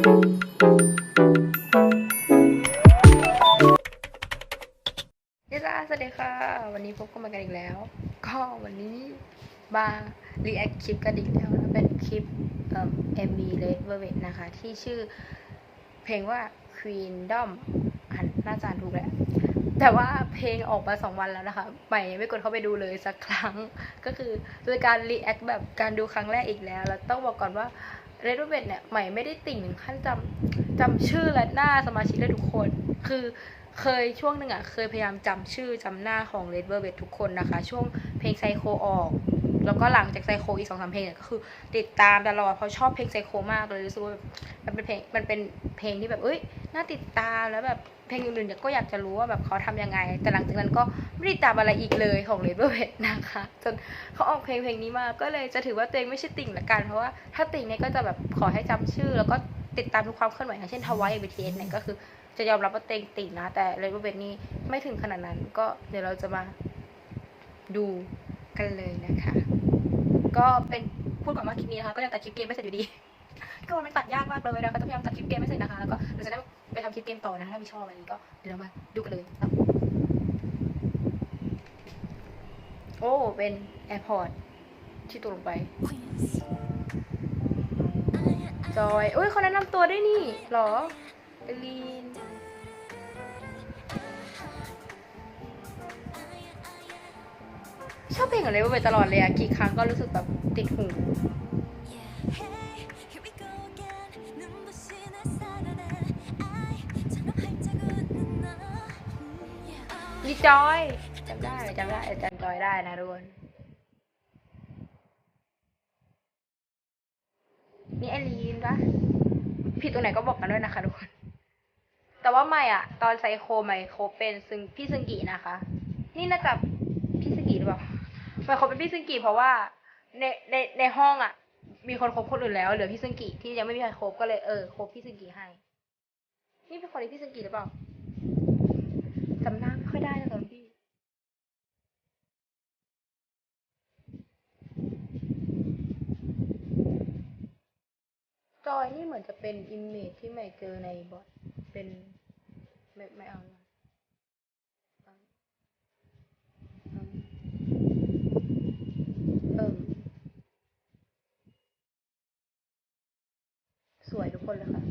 ยินดีสวัสดีค่ะ วันนี้พบกันมากันอีกแล้ว ก็วันนี้มารีแอคคลิปกันอีกแล้วนะเป็นคลิปเอ่อ MV Red Velvet นะคะ ที่ชื่อเพลงว่า Queendom อันน่าจะอ่านถูกแหละแต่ว่าเพลงออกมาสองวันแล้วนะคะ ใหม่ไม่กดเข้าไปดูเลยสักครั้ง ก็คือเป็นการรีแอคแบบการดูครั้งแรกอีกแล้ว แล้วต้องบอกก่อนว่า Red Velvet เนี่ยใหม่ไม่ได้ติ่งถึงขั้นจำจำชื่อและหน้าสมาชิกได้ทุกคน คือเคยช่วงหนึ่งอะเคยพยายามจำชื่อจำหน้าของ Red Velvet ทุกคนนะคะ ช่วงเพลงไซโคออก แล้วก็หลังจากไซโคอีกสองสามเพลงเนี่ยก็คือติดตามตลอดเพราะชอบเพลงไซโคมากเลยรู้สึกว่ามันเป็นเพลงมันเป็นเพลงที่แบบเอ้ยน่าติดตามแล้วแบบ เพลงอื่นๆก็อยากจะรู้ว่าแบบเขาทำยังไง แต่หลังจากนั้นก็ไม่ได้ตามอะไรอีกเลยของ Red Velvet นะคะ จนเขาออกเพลงเพลงนี้มาก็เลยจะถือว่าตัวเองไม่ใช่ติ่งละกัน เพราะว่าถ้าติ่งเนี่ยก็จะแบบขอให้จำชื่อ แล้วก็ติดตามทุกความเคลื่อนไหวอย่างเช่นทวาย BTS เนี่ยก็คือจะยอมรับว่าตัวเองติ่งนะ แต่ Red Velvet นี่ไม่ถึงขนาดนั้น ก็เดี๋ยวเราจะมาดูกันเลยนะคะ ก็เป็นพูดก่อนว่าคลิปนี้นะคะก็ยังตัดคลิปเกมไม่เสร็จอยู่ดี ก็มันตัดยากมากเลยนะคะต้องพยายามตัดคลิปเกมไม่เสร็จนะคะแล้วก็เดี๋ยวจะได้ ลิปเกมต่อนะถ้ามีชอบอันนี้ก็เดี๋ยวเรามาดูกันเลยโอ้เป็นแอร์พอร์ตที่ตกลงไปจอยอุ้ยเขาแนะนำตัวได้นี่หรอเอลีนชอบเพลงองเลเวอร์ไปตลอดเลยอะกี่ครั้งก็รู้สึกแบบติดหู จอยจำได้จำได้จำจอยได้นะทุกคนนี่ไอรีนปะผิดตรงไหนก็บอกกันด้วยนะคะทุกคน แต่ว่าไม่อะตอนไซโคไม่โคเป็นซึงพี่ซึงกีนะคะ นี่น่าจะพี่ซึงกีหรือเปล่าไม่เขาเป็นพี่ซึงกีเพราะว่าในในในห้องอะมีคนคบคนอื่นแล้วเหลือพี่ซึงกีที่ยังไม่มีใครคบก็เลยเออคบพี่ซึงกีให้ นี่เป็นคนที่พี่ซึงกีหรือเปล่าจำหน้าไม่ค่อยได้นะตอนพี่ จอย นี่เหมือนจะเป็นอิมเมจที่ใหม่เจอในบอทเป็นไม่ไม่เอานะเออสวยทุกคนเลยค่ะ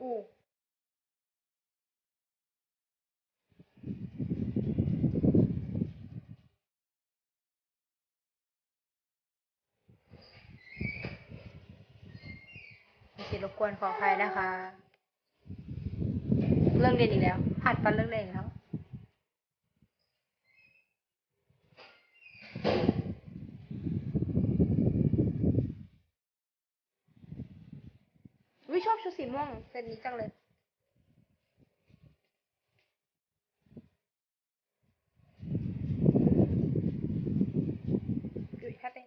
อู้มี สิทธิ์รบกวนขออภัยนะคะ เรื่องเรียนอีกแล้วอัดตอนเรื่องเรียนอีกแล้ววิชอบชุดสีม่วงเซตนี้จังเลยดแค่เต้น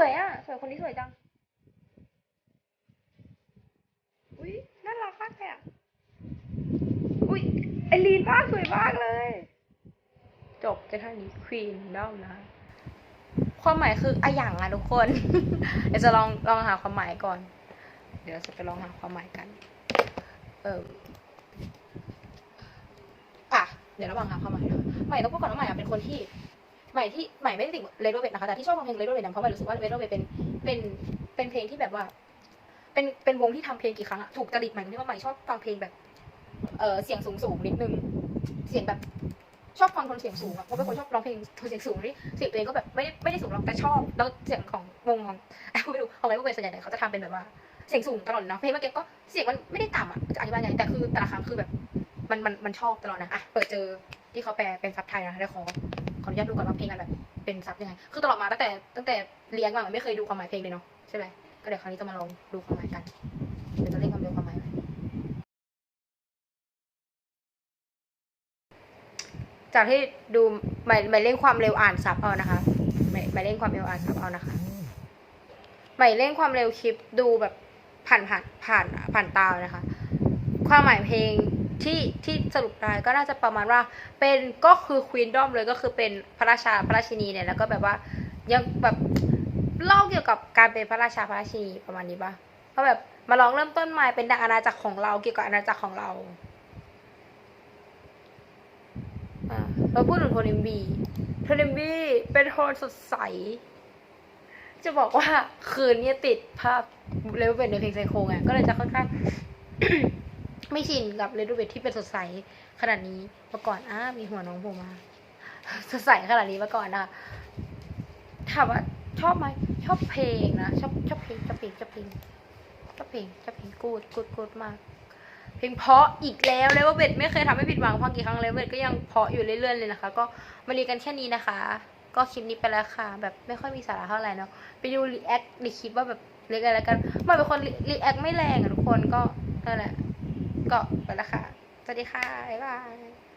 วิสวยอะ สวยคนนี้สวยจัง อุ้ยน่ารักมากเลยอะ อุ้ยไอลีนมาสวยมากเลย จบจะเท่านี้ควีนด้อมนะความหมายคืออะอย่างอะทุกคน เดี๋ยวจะลองลองหาความหมายก่อน เดี๋ยวเราจะไปลองหาความหมายกัน เอออะ เดี๋ยวระหว่างหาความหมายนะใหม่ต้องพูดก่อนว่าใหม่เป็นคนที่ ใหม่ที่ใหม่ไม่ได้ติดเลโดเวทนะคะแต่ที่ชอบฟังเพลงเลโดเวทเพราะใหม่รู้สึกว่าเลโดเวทเป็นเป็นเป็นเพลงที่แบบว่า เป็นเป็นวงที่ทำเพลงกี่ครั้งอะถูกจริตใหม่ตรงที่ว่าใหม่ชอบฟังเพลงแบบเออเสียงสูงสูงนิดนึงเสียงแบบชอบฟังโทนเสียงสูงอะเพราะเป็นคนชอบร้องเพลงโทนเสียงสูงที่เสียงตัวเองก็แบบไม่ได้ไม่ได้สูงหรอกแต่ชอบแล้วเสียงของวงของไม่รู้ของอะไรพวกเป็นส่วนใหญ่เนี่ยเขาจะทำเป็นแบบว่าเสียงสูงตลอดเนาะเพลงเมื่อกี้ก็เสียงมันไม่ได้ต่ำอะจะอธิบายไงแต่คือแต่ละครั้งคือแบบมันมันมันชอบตลอดนะอะเปิดเจอที่เขาแปลเป็นซับไทยนะเดี๋ยวขอ ขออนุญาตดูก่อนว่าเพลงมันแบบเป็นซับยังไง คือตลอดมาตั้งแต่ตั้งแต่เรียนมาไม่เคยดูความหมายเพลงเลยเนาะใช่ไหมก็เดี๋ยวครั้งนี้จะมาลองดูความหมายกันเดี๋ยวจะเล่นความเร็วความหมายไว้จากที่ดูหมายหมายเร่งความเร็วอ่านซับเอานะคะหมายหมายเร่งความเร็วอ่านซับเอานะคะหมายเร่งความเร็วคลิปดูแบบผ่านผ่านผ่านผ่านตานะคะ ความหมายเพลง ที่ที่สรุปได้ก็น่าจะประมาณว่าเป็นก็คือควีนดอมเลยก็คือเป็นพระราชาพระราชินีเนี่ยแล้วก็แบบว่ายังแบบเล่าเกี่ยวกับการเป็นพระราชาพระราชินีประมาณนี้ปะเพราะแบบมาลองเริ่มต้นใหม่เป็นอาณาจักรของเราเกี่ยวกับอาณาจักรของเราอ่าเราพูดถึงโทนิมบีโทนิมบีเป็นโทนสดใส จะบอกว่าคืนนี้ติดภาพเลเวลเป็นในเพลงไซโคไงก็เลยจะค่อนข้าง ไม่ชินกับเลดูเวทที่เป็นสดใสขนาดนี้มาก่อนอ้ามีหัวน้องผมมาสดใสขนาดนี้มาก่อนนะถามว่าชอบไหมชอบเพลงนะชอบชอบเพลงชอบเพลงชอบเพลงชอบเพลงชอบเพลงกูดกูดกูดมาก เพลงเพาะอีกแล้วเลเวลเบทไม่เคยทำให้ผิดหวังฟังกี่ครั้งเลเวเบทก็ยังเพาะอยู่เรื่อยๆเลยนะคะ ก็มาเรียนกันแค่นี้นะคะ ก็คลิปนี้ไปแล้วค่ะ แบบไม่ค่อยมีสาระเท่าไหร่เนาะไปดูรีแอคในคลิปว่าแบบเรียกอะไรกันมันเป็นคนรีแอคไม่แรงอะทุกคนก็นั่นแหละ ก็ไปแล้วค่ะ สวัสดีค่ะ บ๊ายบาย